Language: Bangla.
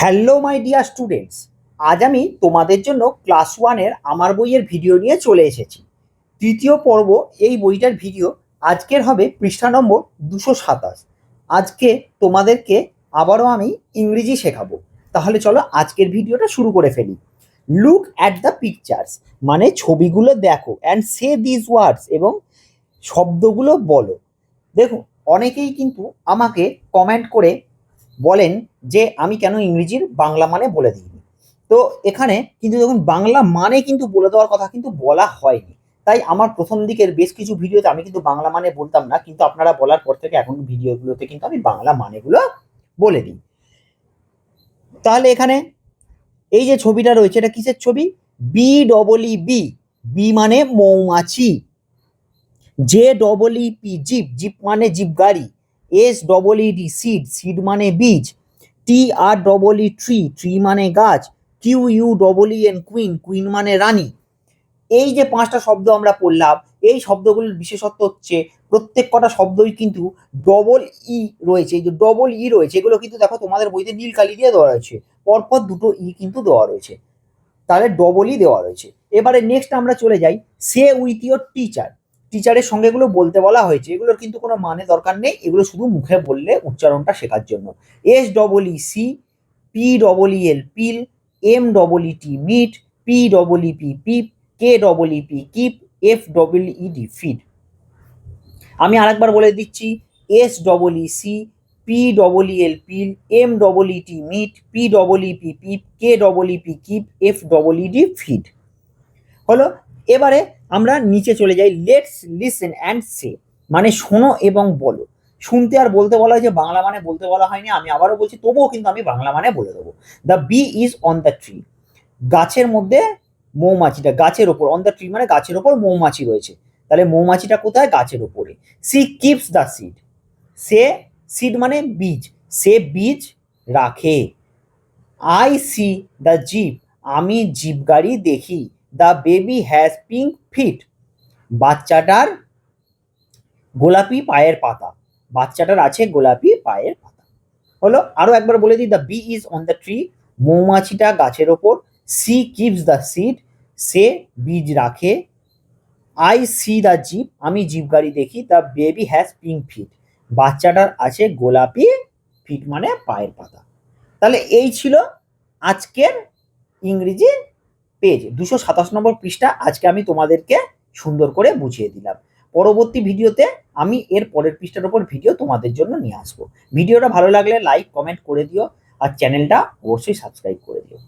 হ্যালো মাই ডিয়ার স্টুডেন্টস আজ আমি তোমাদের জন্য ক্লাস ওয়ানের আমার বইয়ের ভিডিও নিয়ে চলে এসেছি। তৃতীয় পর্ব এই বইটার ভিডিও আজকের হবে পৃষ্ঠা নম্বর দুশো সাতাশ। আজকে তোমাদেরকে আবারও আমি ইংরেজি শেখাবো। তাহলে চলো আজকের ভিডিওটা শুরু করে ফেলি। লুক অ্যাট দ্য পিকচার্স মানে ছবিগুলো দেখো অ্যান্ড সে দিস ওয়ার্ডস এবং শব্দগুলো বলো। দেখুন অনেকেই কিন্তু আমাকে কমেন্ট করে বলেন যে আমি কেন ইংরেজির বাংলা মানে বলে দিইনি। তো এখানে কিন্তু দেখুন, বাংলা মানে কিন্তু বলে দেওয়ার কথা কিন্তু বলা হয়নি। তাই আমার প্রথম দিকের বেশ কিছু ভিডিওতে আমি কিন্তু বাংলা মানে বলতাম না, কিন্তু আপনারা বলার পর থেকে এখন ভিডিওগুলোতে কিন্তু আমি বাংলা মানেগুলো বলে দিই। তাহলে এখানে এই যে ছবিটা রয়েছে, এটা কিসের ছবি? B double E B B মানে মৌমাছি। J double E P jeep jeep মানে জিপ গাড়ি S double E D seed seed মানে বীজ T R double E tree tree মানে গাছ Q U double E N queen queen মানে রানী। এই যে পাঁচটা শব্দ আমরা পড়লাম, এই শব্দগুলোর বিশেষত্ব হচ্ছে প্রত্যেক কটা শব্দই কিন্তু ডবল ই রয়েছে। এই যে ডবল ই রয়েছে, এগুলো কিন্তু দেখো তোমাদের বইতে নীল কালি দিয়ে দেওয়া রয়েছে। পরপর দুটো ই কিন্তু দেওয়া রয়েছে। তাহলে ই দেওয়া রয়েছে। এবারে নেক্সট আমরা চলে যাই, সে উইথ ইয়োর টিচার। টিচারের সঙ্গে এগুলো বলতে বলা হয়েছে, এগুলোর কিন্তু কোনো মানে দরকার নেই, এগুলো শুধু মুখে বললে উচ্চারণটা শেখার জন্য। S double E C P double E L peel M double E T meet P double E P peep K double E P keep F double E D feed আমি আরেকবার বলে দিচ্ছি S double E C P double E L peel M double E T meet P double E P peep K double E P keep F double E D feed হলো এবারে আমরা নিচে চলে যাই। লেটস লিসেন অ্যান্ড সে মানে শোনো এবং বলো। শুনতে আর বলতে বলা হয়েছে, বাংলা মানে বলতে বলা হয়নি। আমি আবারও বলছি, তবুও কিন্তু আমি বাংলা মানে বলে দেবো। The bee is on the tree গাছের মধ্যে মৌমাছিটা, গাছের ওপর অন দ্য ট্রি মানে গাছের ওপর মৌমাছি রয়েছে। তাহলে মৌমাছিটা কোথায়? গাছের ওপরে। সি কিপস দ্য সিড সে সিড মানে বীজ। সে বীজ রাখে। আই সি দ্য জিপ আমি জিপ গাড়ি দেখি। The baby has pink feet বাচ্চাটার গোলাপি পায়ের পাতা। বাচ্চাটার আছে গোলাপি পায়ের পাতা। হলো, আরও একবার বলে দিই the bee is on the tree মৌমাছিটা গাছের ওপর। সি কিপস দ্য সিড সে বীজ রাখে। আই সি দ্য জিপ আমি জিপ গাড়ি দেখি। The baby has pink feet বাচ্চাটার আছে গোলাপি ফিট মানে পায়ের পাতা। তাহলে এই ছিল আজকের ইংরেজি পেজ, দুশো সাতাশ নম্বর পৃষ্ঠা আজকে আমি তোমাদেরকে সুন্দর করে বুঝিয়ে দিলাম। পরবর্তী ভিডিওতে আমি এর পরের পৃষ্ঠার ওপর ভিডিও তোমাদের জন্য নিয়ে আসব। ভিডিওটা ভালো লাগলে লাইক কমেন্ট করে দিও আর চ্যানেলটা অবশ্যই সাবস্ক্রাইব করে দিও।